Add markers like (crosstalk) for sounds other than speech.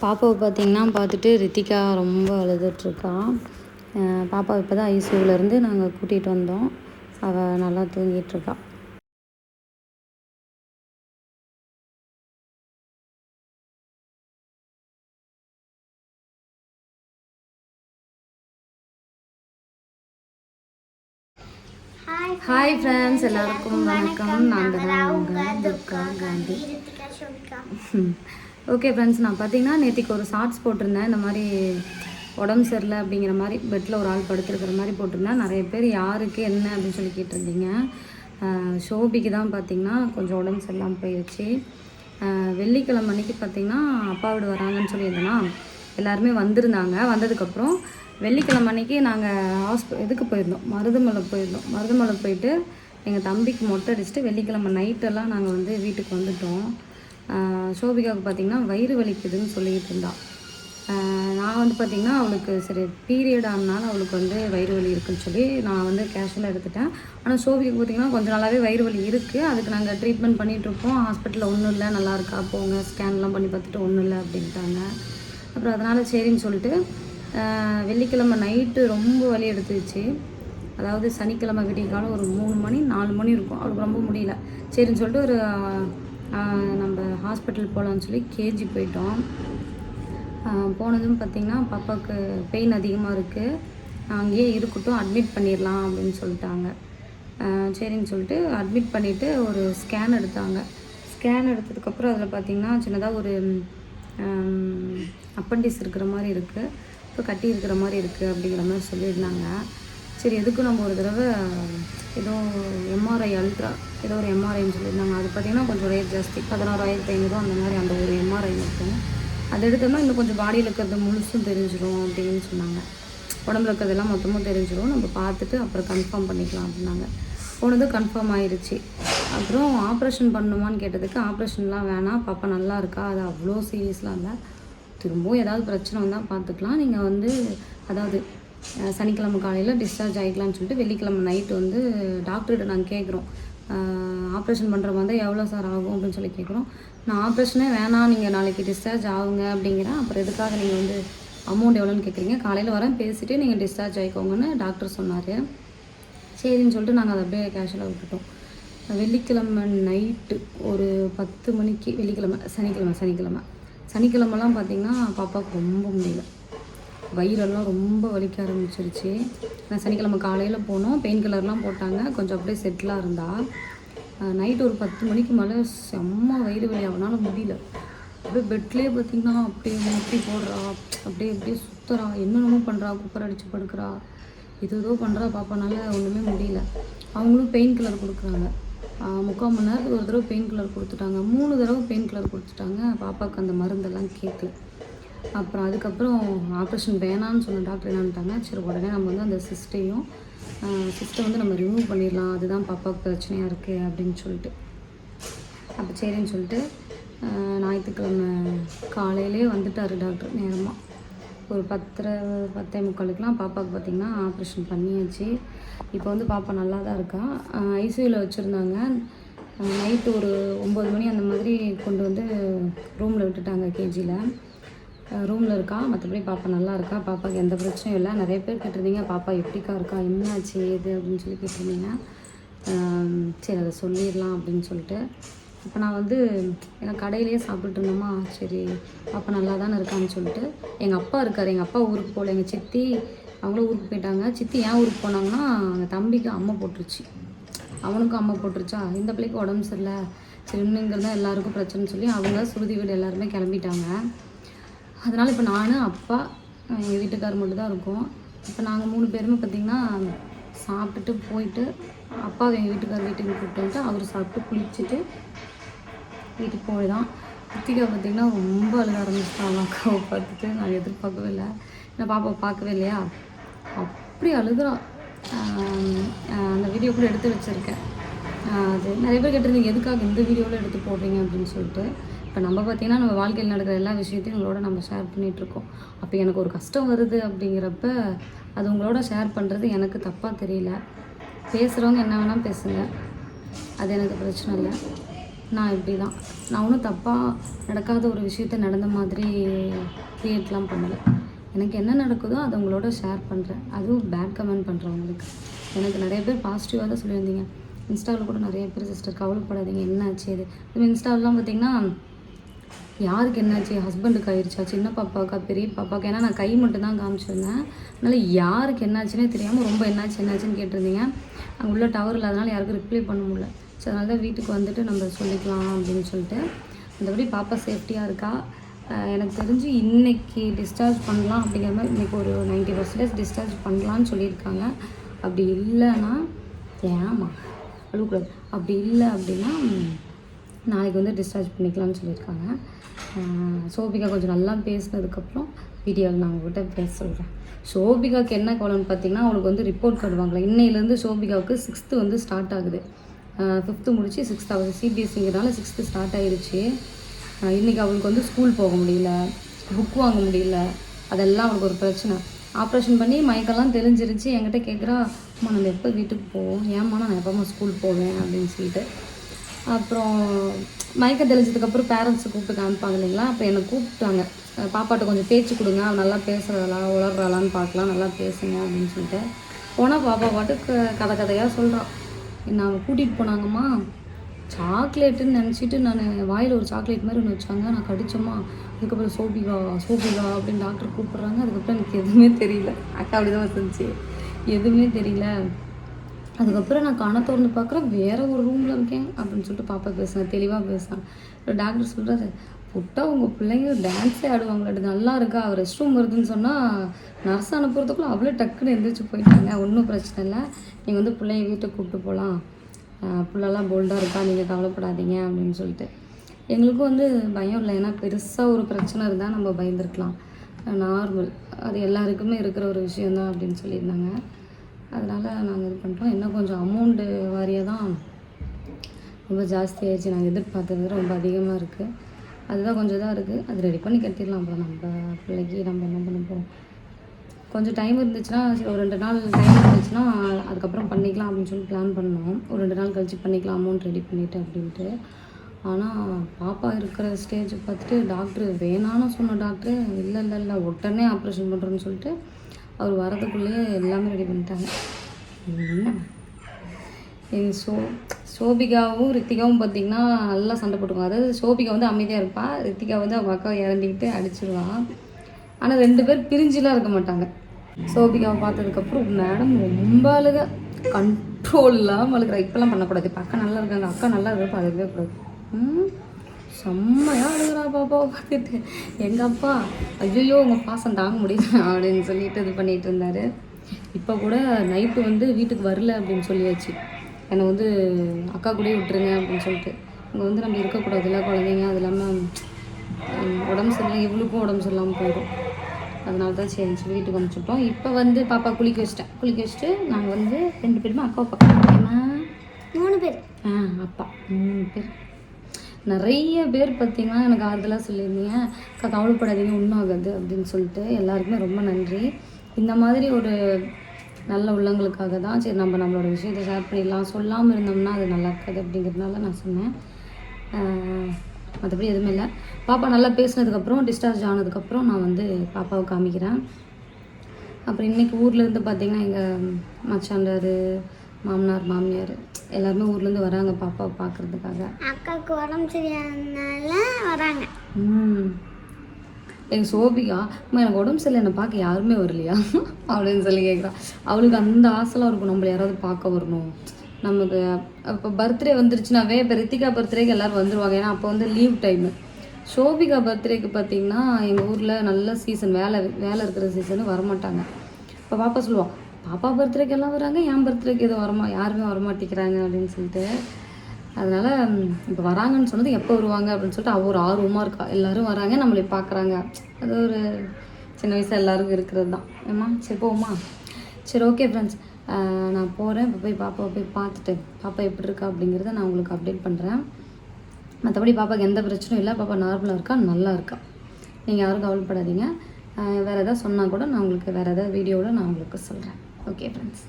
பாப்பாவை பார்த்தீங்கன்னா பார்த்துட்டு ரித்திகா ரொம்ப அழுதுட்ருக்கா பாப்பா இப்போ தான் ஐசியூவிலேருந்து நாங்கள் கூட்டிகிட்டு வந்தோம். அவள் நல்லா தூங்கிட்டுருக்கா ஹாய் ஃப்ரெண்ட்ஸ் எல்லாருக்கும் வணக்கம். நான் தான் உங்கள் துர்கா காந்தி. (laughs) ஓகே ஃப்ரெண்ட்ஸ் நான் பார்த்தீங்கன்னா நேற்றுக்கு ஒரு ஷார்ட்ஸ் போட்டிருந்தேன். இந்த மாதிரி உடம்பு சரியில்லை அப்படிங்கிற மாதிரி பெட்டில் ஒரு ஆள் படுத்துருக்கிற மாதிரி போட்டிருந்தேன். நிறைய பேர் யாருக்கு என்ன அப்படின்னு சொல்லி கேட்டிருந்தீங்க. ஷோபிக்கு தான் பார்த்தீங்கன்னா கொஞ்சம் உடம்பு சரியில்லாமல் போயிடுச்சு வெள்ளிக்கிழமை அன்னைக்கு பார்த்தீங்கன்னா அப்பா வீடு வராங்கன்னு சொல்லியிருந்தேன்னா எல்லாருமே வந்திருந்தாங்க. வந்ததுக்கப்புறம் வெள்ளிக்கிழமை அன்னைக்கு நாங்கள் ஹாஸ்பி இதுக்கு போயிருந்தோம்? மருதமலை போயிருந்தோம். மருதமலை போயிட்டு எங்கள் தம்பிக்கு மொட்டை அடிச்சுட்டு வெள்ளிக்கிழமை நைட்டெல்லாம் நாங்கள் வந்து வீட்டுக்கு வந்துட்டோம். சோபிகாவுக்கு பார்த்திங்கன்னா வயிறு வலிக்குதுன்னு சொல்லிக்கிட்டு இருந்தா. நான் வந்து பார்த்திங்கன்னா அவளுக்கு சரி பீரியட் ஆனால அவளுக்கு வந்து வயிறு வலி இருக்குன்னு சொல்லி நான் வந்து கேஷுவலாக எடுத்துட்டேன். ஆனால் சோபிக்கு பார்த்திங்கன்னா கொஞ்ச நாளாகவே வயிறு வலி இருக்குது அதுக்கு நாங்கள் ட்ரீட்மெண்ட் பண்ணிகிட்ருக்கோம் ஹாஸ்பிட்டலில் ஒன்றும் இல்லை நல்லா இருக்கா போங்க ஸ்கேன்லாம் பண்ணி பார்த்துட்டு ஒன்றும் இல்லை அப்படின்ட்டாங்க. அப்புறம் அதனால் சரின்னு சொல்லிட்டு வெள்ளிக்கிழமை நைட்டு ரொம்ப வலி எடுத்துச்சு. அதாவது சனிக்கிழமை விடிய காலம் ஒரு மூணு மணி நாலு மணி இருக்கும். அவளுக்கு ரொம்ப முடியல. சரின்னு சொல்லிட்டு ஒரு நம்ம ஹாஸ்பிட்டல் போகலான்னு சொல்லி கேஜி போயிட்டோம். போனதும் பார்த்திங்கன்னா பாப்பாவுக்கு பெயின் அதிகமாக இருக்குது அங்கேயே இருக்கட்டும் அட்மிட் பண்ணிடலாம் அப்படின்னு சொல்லிட்டாங்க. சரின்னு சொல்லிட்டு அட்மிட் பண்ணிவிட்டு ஒரு ஸ்கேன் எடுத்தாங்க. ஸ்கேன் எடுத்ததுக்கப்புறம் அதில் பார்த்திங்கன்னா சின்னதாக ஒரு அப்பண்டிஸ் இருக்கிற மாதிரி இருக்குது இப்போ கட்டி இருக்கிற மாதிரி இருக்குது அப்படிங்கிற மாதிரி சொல்லியிருந்தாங்க. சரி எதுக்கு நம்ம ஒரு தடவை ஏதோ எம்ஆர்ஐ அல்ட்ரா ஏதோ ஒரு எம்ஆர்ஐன்னு சொல்லியிருந்தாங்க. அது பார்த்திங்கன்னா கொஞ்சம் ரேட் ஜாஸ்தி. பதினோராயிரத்தி ஐநூறு அந்த மாதிரி அந்த ஒரு எம்ஆர்ஐ இருக்கும் அது எடுத்தோம்னா இன்னும் கொஞ்சம் பாடியில் இருக்கிறது முழுசும் தெரிஞ்சிடும் அப்படின்னு சொன்னாங்க. உடம்புல இருக்கிறதெல்லாம் மொத்தமும் தெரிஞ்சிடும் நம்ம பார்த்துட்டு அப்புறம் கன்ஃபார்ம் பண்ணிக்கலாம் அப்படின்னாங்க. போனது கன்ஃபார்ம் ஆயிடுச்சு அப்புறம் ஆப்ரேஷன் பண்ணணுமான்னு கேட்டதுக்கு ஆப்ரேஷன்லாம் வேணாம் பாப்பா நல்லா இருக்கா? அது அவ்வளோ சீரியஸ்லாம் இல்லை. திரும்பவும் ஏதாவது பிரச்சனை வந்தால் பார்த்துக்கலாம் நீங்கள் வந்து அதாவது சனிக்கிழமை காலையில் டிஸ்சார்ஜ் ஆகிக்கலாம்னு சொல்லிட்டு வெள்ளிக்கிழமை நைட்டு வந்து டாக்டர்கிட்ட நாங்கள் கேட்குறோம் ஆப்ரேஷன் பண்ணுற மாதிரி எவ்வளோ சார் ஆகும் அப்படின்னு சொல்லி கேட்குறோம் நான் ஆப்ரேஷனே வேணாம் நீங்கள் நாளைக்கு டிஸ்சார்ஜ் ஆகுங்க அப்படிங்கிறேன். அப்புறம் எதுக்காக நீங்கள் வந்து அமௌண்ட் எவ்வளோன்னு கேட்குறீங்க காலையில் வரேன் பேசிவிட்டு நீங்கள் டிஸ்சார்ஜ் ஆகிக்கோங்கன்னு டாக்டர் சொன்னார். சரின்னு சொல்லிட்டு நாங்கள் அதை அப்படியே கேஷுவலாக விட்டுட்டோம். வெள்ளிக்கிழமை நைட்டு ஒரு பத்து மணிக்கு வெள்ளிக்கிழமை சனிக்கிழமை சனிக்கிழமை. சனிக்கிழமெல்லாம் பார்த்தீங்கன்னா பாப்பாவுக்கு ரொம்ப முடியல. வயிறெல்லாம் ரொம்ப வலிக்க ஆரம்பிச்சிருச்சு. நான் சனிக்கிழமை காலையில் போனோம். பெயின் கில்லர்லாம் போட்டாங்க. கொஞ்சம் அப்படியே செட்டிலாக இருந்தா. நைட்டு ஒரு பத்து மணிக்கு மேலே செம்ம வயிறு வலி. அவனால் முடியல. அப்படியே பெட்லேயே பார்த்தீங்கன்னா அப்படியே முட்டி போடுறா. அப்படியே அப்படியே சுற்றுறா என்னென்னமோ பண்ணுறா குப்பர் அடித்து படுக்கிறா. இது ஏதோ பண்ணுறா பாப்பானால ஒன்றுமே முடியல. அவங்களும் பெயின் கில்லர் கொடுக்குறாங்க. முக்கால் மணி நேரத்துக்கு ஒரு தடவை பெயின் கில்லர் கொடுத்துட்டாங்க. மூணு தடவை பெயின் கில்லர் கொடுத்துட்டாங்க. பாப்பாவுக்கு அந்த மருந்தெல்லாம் கேட்கல. அப்புறம் அதுக்கப்புறம் ஆப்ரேஷன் வேணான்னு சொன்ன டாக்டர் என்னன்ட்டாங்க சரி உடனே நம்ம வந்து அந்த சிஸ்டையும் சிஸ்டை வந்து நம்ம ரிமூவ் பண்ணிடலாம் அதுதான் பாப்பாவுக்கு பிரச்சனையாக இருக்குது அப்படின்னு சொல்லிட்டு. அப்போ சரின்னு சொல்லிட்டு ஞாயிற்றுக்கிழமை காலையிலே வந்துட்டார் டாக்டர் நேரமாக ஒரு பத்தரை பத்தே முக்காலுக்குலாம் பாப்பாவுக்கு பார்த்திங்கன்னா ஆப்ரேஷன் பண்ணியாச்சு. இப்போ வந்து பாப்பா நல்லா தான் இருக்கா ஐசியூவில் வச்சுருந்தாங்க. நைட்டு ஒரு ஒம்பது மணி அந்த மாதிரி கொண்டு வந்து ரூமில் விட்டுட்டாங்க கேஜியில் ரூமில் இருக்கா? மற்றபடி பாப்பா நல்லா இருக்கா? பாப்பாவுக்கு எந்த பிரச்சனையும் இல்லை. நிறைய பேர் கேட்டிருந்தீங்க பாப்பா எப்படிக்கா இருக்கா? என்னாச்சு? ஏது? அப்படின்னு சொல்லி கேட்டிருந்தீங்க. சரி அதை சொல்லிடலாம் அப்படின்னு சொல்லிட்டு. இப்போ நான் வந்து எனக்கு கடையிலேயே சாப்பிட்டுட்டு இருந்தோமா? சரி பாப்பா நல்லா தானே இருக்கான்னு சொல்லிட்டு எங்கள் அப்பா இருக்கார். எங்கள் அப்பா ஊருக்கு போகல. எங்கள் சித்தி அவங்களும் ஊருக்கு போயிட்டாங்க. சித்தி ஏன் ஊருக்கு போனாங்கன்னா எங்கள் தம்பிக்கு அம்மா போட்டுருச்சு. அவனுக்கும் அம்மா போட்டுருச்சா? இந்த பிள்ளைக்கு உடம்பு சரியில்லை. சரி இன்னுங்கிறது தான் எல்லாருக்கும் பிரச்சனைன்னு சொல்லி அவங்க சுருதி வீடு எல்லாருமே கிளம்பிட்டாங்க. அதனால் இப்போ நான் அப்பா எங்கள் வீட்டுக்கார் மட்டும் தான் இருக்கோம். இப்போ நாங்கள் மூணு பேருமே பார்த்திங்கன்னா சாப்பிட்டுட்டு போயிட்டு அப்பா எங்கள் வீட்டுக்கார் வீட்டுக்கு கூப்பிட்டு வந்துட்டு அவர் சாப்பிட்டு குளிச்சுட்டு வீட்டுக்கு போய் தான் ரித்திகா பார்த்திங்கன்னா ரொம்ப அழுக ஆரம்பிச்சிட்டாங்க அக்காவை பார்த்துட்டு நான் எதிர்பார்க்கவே இல்லை. நான் பாப்பாவை பார்க்கவே இல்லையா? அப்படி அழுகிறான். அந்த வீடியோ கூட எடுத்து வச்சுருக்கேன். அது நிறைய பேர் கேட்டிருந்தீங்க எதுக்காக இந்த வீடியோவில் எடுத்து போடுறீங்க அப்படின்னு சொல்லிட்டு. இப்போ நம்ம பார்த்திங்கன்னா நம்ம வாழ்க்கையில் நடக்கிற எல்லா விஷயத்தையும் உங்களோட நம்ம ஷேர் பண்ணிகிட்ருக்கோம் அப்போ எனக்கு ஒரு கஷ்டம் வருது அப்படிங்கிறப்ப அது உங்களோட ஷேர் பண்ணுறது எனக்கு தப்பாக தெரியல. பேசுகிறவங்க என்ன வேணால் பேசுங்க. அது எனக்கு பிரச்சனை இல்லை. நான் இப்படி தான் நான் ஒன்றும் தப்பாக நடக்காத ஒரு விஷயத்த நடந்த மாதிரி க்ரியேட்லாம் பண்ணலை. எனக்கு என்ன நடக்குதோ அதை உங்களோட ஷேர் பண்ணுறேன் அதுவும் பேட் கமெண்ட் பண்ணுறவங்களுக்கு எனக்கு நிறைய பேர் பாசிட்டிவாக தான் சொல்லியிருந்தீங்க. இன்ஸ்டாவில் கூட நிறைய பேர் சிஸ்டர் கவலைப்படாதீங்க. என்ன ஆச்சு இது? இன்ஸ்டாவிலாம் பார்த்திங்கன்னா பார்த்தீங்கன்னா யாருக்கு என்னாச்சு? ஹஸ்பண்டுக்கு ஆயிடுச்சா சின்ன பாப்பாக்கா பெரிய பாப்பாவுக்கு ஏன்னா நான் கை மட்டும் தான் காமிச்சிருந்தேன். அதனால் யாருக்கு என்னாச்சுன்னே தெரியாமல் ரொம்ப என்னாச்சு என்னாச்சுன்னு கேட்டிருந்தீங்க. அங்கே உள்ள டவர் இல்லாதனால யாருக்கும் ரிப்ளை பண்ண முடியல. ஸோ அதனால தான் வீட்டுக்கு வந்துட்டு நம்ம சொல்லிக்கலாம் அப்படின்னு சொல்லிட்டு மற்றபடி பாப்பா சேஃப்டியாக இருக்கா? எனக்கு தெரிஞ்சு இன்னைக்கு டிஸ்சார்ஜ் பண்ணலாம் அப்படிங்கிற மாதிரி இன்றைக்கி ஒரு நைன்ட்டி பர்சன்டேஜ் டிஸ்சார்ஜ் பண்ணலான்னு சொல்லியிருக்காங்க. அப்படி இல்லைன்னா ஏமா அழுக்கூடாது அப்படி இல்லை அப்படின்னா நாளைக்கு வந்து டிஸ்சார்ஜ் பண்ணிக்கலாம்னு சொல்லியிருக்காங்க. சோபிகா கொஞ்சம் நல்லா பேசினதுக்கப்புறம் வீடியோவில் நான் உங்கள்கிட்ட பேச சொல்கிறேன் சோபிகாவுக்கு என்ன கவலைன்னு பார்த்தீங்கன்னா அவளுக்கு வந்து ரிப்போர்ட் கார்டு வாங்கலாம் இன்னையிலேருந்து சோபிகாவுக்கு சிக்ஸ்த்து வந்து ஸ்டார்ட் ஆகுது. ஃபிஃப்த்து முடிச்சு சிக்ஸ்த் ஆகுது. சிபிஎஸ்சிங்கிறனால சிக்ஸ்த்து ஸ்டார்ட் ஆகிடுச்சு இன்றைக்கி அவளுக்கு வந்து ஸ்கூல் போக முடியல. புக் வாங்க முடியல. அதெல்லாம் அவளுக்கு ஒரு பிரச்சனை. ஆப்ரேஷன் பண்ணி மயக்கெல்லாம் தெளிஞ்சிருச்சு. என்கிட்ட கேட்குறா அம்மா நம்ம எப்போ வீட்டுக்கு போவோம்? ஏம்மா நான் எப்போம்மா ஸ்கூல் போவேன்? அப்படின்னு சொல்லிட்டு. அப்புறம் மயக்க தெளிஞ்சதுக்கப்புறம் பேரண்ட்ஸை கூப்பிட்டு காமிப்பாங்க இல்லைங்களா? அப்போ என்னை கூப்பிட்டாங்க. பாப்பாட்ட கொஞ்சம் பேச்சு கொடுங்க அவ நல்லா பேசுகிறாளா உளர்றாளான்னு பார்க்கலாம் நல்லா பேசுங்க அப்படின்னு சொல்லிட்டு. போனால் பாப்பா பாட்டு கதை கதையாக சொல்கிறான் என்ன அவன் கூட்டிகிட்டு போனாங்கம்மா? சாக்லேட்டுன்னு நினச்சிட்டு நான் வாயில் ஒரு சாக்லேட் மாதிரி ஒன்று வச்சாங்க. நான் கடிச்சோமா அதுக்கப்புறம் சோபிகா சோபிகா அப்படின்னு டாக்டர் கூப்பிட்றாங்க. அதுக்கப்புறம் எனக்கு எதுவுமே தெரியல. அக்கா அப்படி தான் வந்துச்சு எதுவுமே தெரியல. அதுக்கப்புறம் நான் கண திறந்து பார்க்குறேன். வேறு ஒரு ரூமில் இருக்கேன் அப்படின்னு சொல்லிட்டு பாப்பா பேசுனேன் தெளிவாக பேசுனேன் அப்புறம் டாக்டர் சொல்கிறாரு புட்டா உங்கள் பிள்ளைங்க டான்ஸே ஆடுவாங்களாட்டு. நல்லா இருக்கா? ரெஸ்ட் ரூம் வருதுன்னு சொன்னால் நர்ஸ் அனுப்புறதுக்குள்ள அவ்வளோ டக்குன்னு எந்திரிச்சு போயிட்டாங்க. ஒன்றும் பிரச்சனை இல்லை. நீங்கள் வந்து பிள்ளைங்க வீட்டுக்கு கூப்பிட்டு போகலாம் பிள்ளைலாம் போல்டாக இருக்கா? நீங்கள் கவலைப்படாதீங்க அப்படின்னு சொல்லிட்டு. எங்களுக்கும் வந்து பயம் இல்லை. ஏன்னா பெருசாக ஒரு பிரச்சனை இருந்தால் நம்ம பயந்துருக்கலாம். நார்மல். அது எல்லாருக்குமே இருக்கிற ஒரு விஷயந்தான் அப்படின்னு சொல்லியிருந்தாங்க. நாங்கள் இது பண்ணிட்டோம். இன்னும் கொஞ்சம் அமௌண்ட்டு வாரியாக தான் ரொம்ப ஜாஸ்தியாகிடுச்சு நாங்கள் எதிர்பார்த்தது ரொம்ப அதிகமாக இருக்குது அதுதான் கொஞ்சம் இதாக இருக்குது அது ரெடி பண்ணி கட்டிடலாம். அப்புறம் நம்ம பிள்ளைக்கு நம்ம என்ன பண்ண போகிறோம் கொஞ்சம் டைம் இருந்துச்சுன்னா சரி ஒரு ரெண்டு நாள் டைம் இருந்துச்சுன்னா அதுக்கப்புறம் பண்ணிக்கலாம் அப்படின்னு சொல்லி பிளான் பண்ணோம். ஒரு ரெண்டு நாள் கழித்து பண்ணிக்கலாம் அமௌண்ட் ரெடி பண்ணிவிட்டு அப்படின்ட்டு. ஆனால் பாப்பா இருக்கிற ஸ்டேஜ் பார்த்துட்டு டாக்டர் வேணான்னு சொன்ன டாக்டர் இல்லை இல்லை இல்லை உடனே ஆப்ரேஷன் பண்ணுறோன்னு சொல்லிட்டு அவர் வரதுக்குள்ளேயே எல்லாமே ரெடி பண்ணிட்டாங்க. என்ன சோ சோபிகாவும் ரித்திகாவும் பார்த்தீங்கன்னா நல்லா சண்டை போட்டுக்குவாங்க. அதாவது சோபிகா வந்து அமைதியாக இருப்பாள் ரித்திகா வந்து அவங்க அக்கா இறண்டிக்கிட்டு அடிச்சிருவான் ஆனால் ரெண்டு பேர் பிரிஞ்சுலாம் இருக்க மாட்டாங்க. சோபிகாவை பார்த்ததுக்கப்புறம் மேடம் ரொம்ப அழுக. கண்ட்ரோல் இல்லாமல் அழுகிறா. இப்போல்லாம் பண்ணக்கூடாது. இப்போ அக்கா நல்லா இருக்காங்க. அக்கா நல்லா இருக்கப்ப அழுகவே கூடாது. ம்? செம்மையாக அழுகிறா பாப்பாவை பார்த்துட்டு. எங்கள் அப்பா ஐயோ உங்கள் பாசம் தாங்க முடியல அப்படின்னு சொல்லிட்டு இது பண்ணிகிட்டு இருந்தார். இப்போ கூட நைட்டு வந்து வீட்டுக்கு வரல அப்படின்னு சொல்லியாச்சு. என்னை வந்து அக்கா கூடயே விட்டுருங்க அப்படின்னு சொல்லிட்டு. இங்கே வந்து நம்ம இருக்கக்கூடாதுல்ல குழந்தைங்க அது இல்லாமல் உடம்பு சரியில்லை. இவளுக்கும் உடம்பு சரியில்லாமல் போயிடும். அதனால தான் சரி வீட்டுக்கு அனுப்பிச்சுட்டோம். இப்போ வந்து பாப்பா குளிக்க வச்சிட்டேன். குளிக்க வச்சுட்டு நாங்கள் வந்து ரெண்டு பேருமே அக்காவை பக்கம் மூணு பேர். ஆ அப்பா. மூணு பேர். நிறைய பேர் பார்த்தீங்கன்னா எனக்கு ஆறுதலாக சொல்லியிருந்தீங்க. அக்கா கவலைப்படாதீங்க ஒன்றும் ஆகாது அப்படின்னு சொல்லிட்டு. எல்லாருக்குமே ரொம்ப நன்றி. இந்த மாதிரி ஒரு நல்ல உள்ளங்களுக்காக தான் சரி நம்ம நம்மளோட விஷயத்தை ஷேர் பண்ணிடலாம். சொல்லாமல் இருந்தோம்னா அது நல்லா இருக்காது அப்படிங்கிறதுனால நான் சொன்னேன். மற்றபடி எதுவுமே இல்லை. பாப்பா நல்லா பேசினதுக்கப்புறம் டிஸ்சார்ஜ் ஆனதுக்கப்புறம் நான் வந்து பாப்பாவை காமிக்கிறேன். அப்புறம் இன்னைக்கு ஊர்ல இருந்து பார்த்தீங்கன்னா எங்கள் மச்சாண்டார் மாமனார் மாமியார் எல்லாருமே ஊர்லேருந்து வராங்க பாப்பாவை பார்க்கறதுக்காக அக்காவுக்கு உடம்பு சரியானதுனால வராங்க. ம். எங்கள் சோபிகா அம்மா எனக்கு உடம்பு சரியில்லை என்னை பார்க்க யாருமே வரலையா? அப்படின்னு சொல்லி கேட்குறா அவளுக்கு அந்த ஆசைலாம் இருக்கும் நம்மள யாராவது பார்க்க வரணும். நமக்கு அப்போ பர்த்டே வந்துருச்சுனாவே இப்போ ரித்திகா பர்த்டேக்கு எல்லோரும் வந்துருவாங்க. ஏன்னா அப்போ வந்து லீவ் டைமு சோபிகா பர்த்டேக்கு பார்த்தீங்கன்னா எங்கள் ஊரில் நல்ல சீசன் வேலை வேலை இருக்கிற சீசனு வரமாட்டாங்க. இப்போ பாப்பா சொல்லுவான் பாப்பா பர்த்டேக்கு எல்லாம் வராங்க என் பர்த்டேக்கு எதுவும் வரமா யாருமே வரமாட்டேங்கிறாங்க அப்படின்னு சொல்லிட்டு அதனால் இப்போ வராங்கன்னு சொன்னது எப்போ வருவாங்க அப்படின்னு சொல்லிட்டு அவள் ஒரு ஆர்வமாக இருக்கா. எல்லோரும் வராங்க நம்மளை பார்க்குறாங்க அது ஒரு சின்ன வயசு எல்லாருக்கும் இருக்கிறது தான் ஏம்மா? சரி போமா சரி ஓகே ஃப்ரெண்ட்ஸ் நான் போகிறேன் இப்போ போய் பாப்பாவை போய் பார்த்துட்டு பாப்பா எப்படி இருக்கா அப்படிங்கிறத நான் உங்களுக்கு அப்டேட் பண்ணுறேன் மற்றபடி பாப்பாவுக்கு எந்த பிரச்சனையும் இல்லை. பாப்பா நார்மலாக இருக்கா? நல்லா இருக்கா? நீங்கள் யாரும் கவலைப்படாதீங்க. வேறு எதாவது சொன்னால் கூட நான் உங்களுக்கு வேறு எதாவது வீடியோவில் நான் உங்களுக்கு சொல்கிறேன் ஓகே ஃப்ரெண்ட்ஸ்